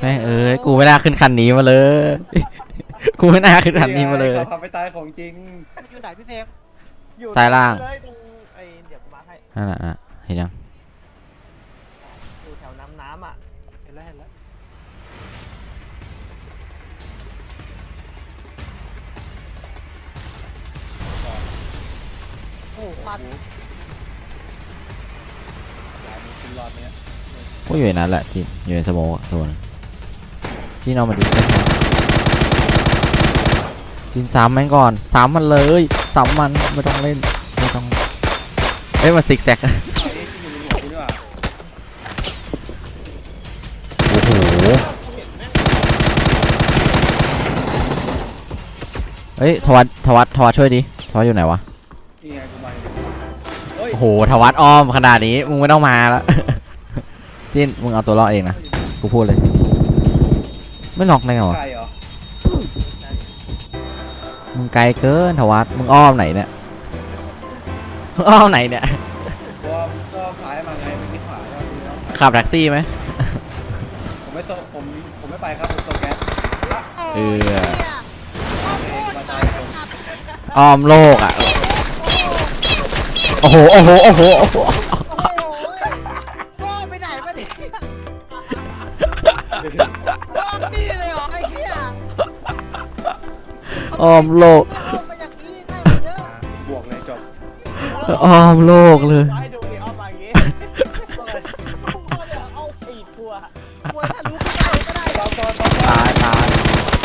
แม่งเอ้ยกูไม่น่าขึ้นคันนี้มาเลย กูไม่น่าขึ้นคันนี้มาเลยขความไปตายของจริงอยู่ไหนพี่เฟรมอยู่ซ้ายล่างเลยตรงไอ้เดี๋ยวกูมาให้นั่นแหละนะเห็นยังอยู่แถวน้ำน้ำอะเห็นแล้วเห็นแล้วโอ้โหควันหลายมีคุณรอดเนี่ยกูอยู่ในนั้นแหละจีนอยู่ในสโมกอะตัวนึง จีนเอามาดูจีนสามแม่งก่อนสามมันเลยสามมันไม่ต้องเล่นไม่ต้องเอ้ยมันซิกแซกโอ้โหเฮ้ยทวัตทวัตทวัตช่วยดิทวัตอยู่ไหนวะโอ้โหทวัตอ้อมขนาดนี้มึงไม่ต้องมาแล้วจินมึงเอาตัวรอดเองนะกูพูดเลย ไม่น็อกได้ไงวะไกลเหรอมึงไกลเกินทวัตมึงอ้อมไหนเนี่ยมึงอ้อมไหนเนี่ยเพราะว่าก็ขายมาไงไม่ได้ขายก็คือเอาขับแท็กซี่ไหมผมไม่โตะผมผมไม่ไปครับผมโตะแก๊สเออเนี่ยมาตายผมอ้อมโลกอะโอ้โหโอ้โหโอ้โหโอ้โหโอ้โหรอดไปไหนมาเนี่ยร อมีเลยเหรอไอ้เหี้ยออมโลกเบวกเลยจบอ้อมโลกเลยตายตาย